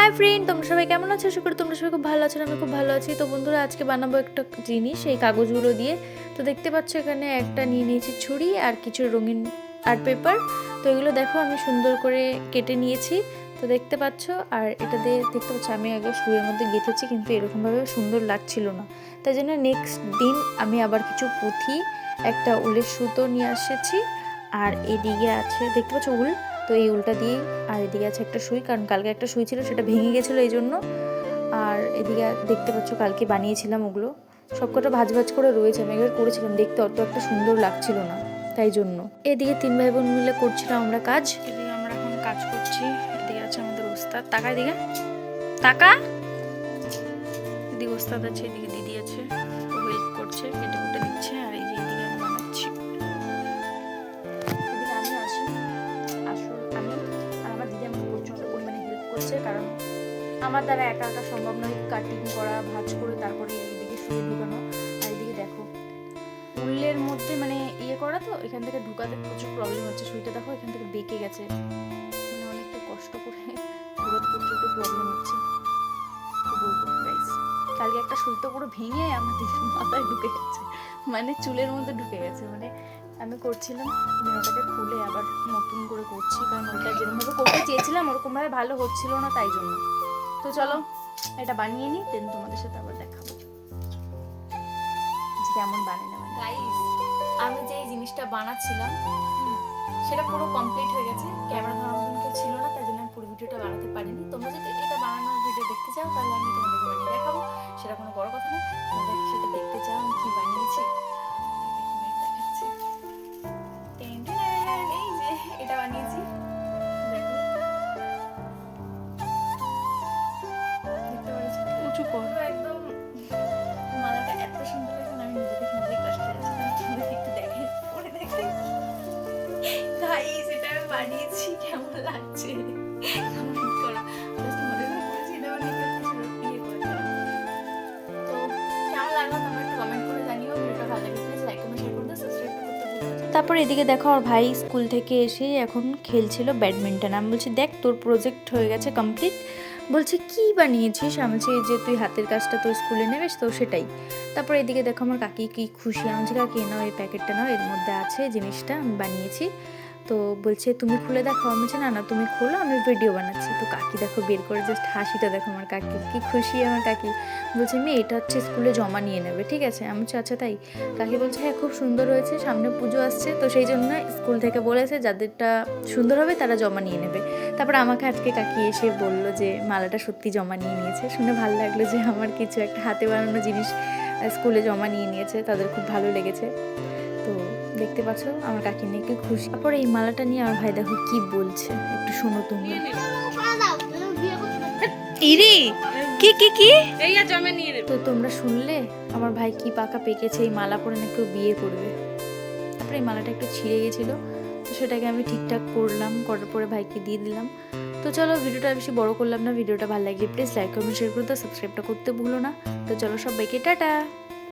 Hi friend তোমরা সবাই কেমন আছো? আশা করি তোমরা সবাই খুব ভালো আছো, আমি খুব ভালো আছি। তো বন্ধুরা, আজকে বানাবো একটা জিনিস এই কাগজগুলো দিয়ে। তো দেখতে পাচ্ছ এখানে একটা নিয়ে নিয়েছি ছুরি আর কিছু রঙিন আর্ট পেপার তো এগুলো দেখো, আমি সুন্দর করে কেটে নিয়েছি। তো দেখতে পাচ্ছ, আর এটা দিয়ে দেখতে পাচ্ছ, আমি আগে শুয়ের মধ্যে গেঁথেছি, কিন্তু এরকমভাবে সুন্দর লাগছিল না। তাই জন্য নেক্সট দিন আমি আবার কিছু পুঁথি, একটা উলের সুতো নিয়ে এসেছি আর এদিকে আছে, দেখতে পাচ্ছ, উল। তো এই উলটা দিয়েই আর এদিকে আছে একটা সুই, কারণ কালকে একটা সুই ছিল, সেটা ভেঙে গেছিল এই জন্য আর এদিকে দেখতে পাচ্ছ, কালকে বানিয়েছিলাম ওগুলো। সবকটা ভাজ ভাজ করে রয়েছে, আমি একবার করেছিলাম, দেখতে অত একটা সুন্দর লাগছিল না তাই জন্য এদিকে তিন ভাই বোন মিলে করছিলাম আমরা কাজ। এদিকে আমরা এখন কাজ করছি, এদিকে আছে আমাদের ওস্তাদ। টাকা এদিকে। টাকা এদিকে ওস্তাদ আছে, এদিকে দিদি আছে হেল্প করছে, কেটে কুটে দিচ্ছে, আর এই যে আমার দ্বারা একা একা সম্ভব নয় কাটিং করা, ভাজ করে তারপরে এইদিকে শুয়ে ঢুকানো আর এদিকে দেখো। উল্লের মধ্যে মানে ইয়ে করা তো, এখান থেকে ঢুকাতে প্রচুর প্রবলেম হচ্ছে। সুইটা দেখো, এখান থেকে বেঁকে গেছে। মানে অনেকটা কষ্ট করে ঘুরত করতে একটু প্রবলেম হচ্ছে? কালকে একটা সুই তো পুরো ভেঙে আমার দিদির মাথায় ঢুকে গেছে। মানে চুলের মধ্যে ঢুকে গেছে। মানে আমি করছিলাম ওটাকে খুলে আবার নতুন করে করছি। কারণ ওটা যেরকমভাবে করতে চেয়েছিলাম, ওরকমভাবে ভালো হচ্ছিল না তাই জন্য। তো চলো, এটা বানিয়ে নিই দেন তোমাদের সাথে আবার দেখাবো। কেমন বানাই না গাইস আমি যে জিনিসটা বানাচ্ছিলাম, সেটা পুরো কমপ্লিট হয়ে গেছে ক্যামেরা ধরার পাচ্ছ একদম মালাটা এত সুন্দর লাগছে আমি নিজে দেখে নিজে ক্রাশ খেয়ে যাচ্ছি আমি তোমাদের একটু দেখাই পরে দেখাই। গাইস এটা আমি বানিয়েছি কেমন লাগছে? কমেন্ট করো জাস্ট মনে করে করেছি এটা বানিয়ে কিছু ইয়ে করে দিলাম। তো কেমন লাগল তোমরা একটু কমেন্ট করে জানিও ভিডিওটা ভালো লাগে প্লিজ লাইক কমেন্ট শেয়ার করতে সাবস্ক্রাইব করতে ভুলো না। তারপর এদিকে দেখো আমার ভাই স্কুল থেকে এসে এখন খেলছিল ব্যাডমিন্টন। আমি বলছি দেখ তোর প্রজেক্ট হয়ে গেছে কমপ্লিট বলছে, কি বানিয়েছিস? আমি বলছি যে তুই হাতের কাজটা তোর স্কুলে নেবেস তো সেটাই। তারপর এদিকে দেখো আমার কাকি কি খুশি। আমি কাকি, নাও এই প্যাকেটটা নাও, এর মধ্যে আছে জিনিসটা, আমি বানিয়েছি। তো বলছে, তুমি খুলে দেখো। আমি বলছি, না না, তুমি খোলো, আমি ভিডিও বানাচ্ছি। তো কাকি দেখো বের করে জাস্ট হাসিটা দেখো আমার কাকি, কি খুশি আমার কাকি। বলছে, মেয়ে, এটা হচ্ছে স্কুলে জমা নিয়ে নেবে, ঠিক আছে? আমি বলছি আচ্ছা তাই? কাকি বলছে হ্যাঁ খুব সুন্দর হয়েছে, সামনে পুজো আসছে। তো সেই জন্য স্কুল থেকে বলেছে, যাদেরটা সুন্দর হবে, তারা জমা নিয়ে নেবে। তারপর আমাকে আজকে কাকি এসে বলল যে, মালাটা সত্যি জমা নিয়ে নিয়েছে। শুনে ভালো লাগল যে, আমার কিছু একটা হাতে বানানো জিনিস স্কুলে জমা নিয়ে নিয়েছে, তাদের খুব ভালো লেগেছে। দেখতে পাচ্ছ? আমার কাকি নিয়ে কি খুশি। তারপর এই মালাটা নিয়ে আমার ভাই দেখো কি বলছে। একটু শোনো তোমরা। ইরি কি কি কি? এই আর জমে নিয়ে নেবে। তো তোমরা শুনলে? আমার ভাই কি পাকা পেকেছে এই মালা পরে নাকি বিয়ে করবে। তারপরে এই মালাটা একটু ছিঁড়ে গেছিল তো সেটাকে আমি ঠিকঠাক করলাম করার পরে ভাইকে দিয়ে দিলাম। তো চলো ভিডিওটা বেশি বড় করলাম না। ভিডিওটা ভালো লাগলে প্লিজ লাইক কমেন্ট শেয়ার করতে সাবস্ক্রাইবটা করতে ভুলো না। তো চলো সবাইকে টাটা!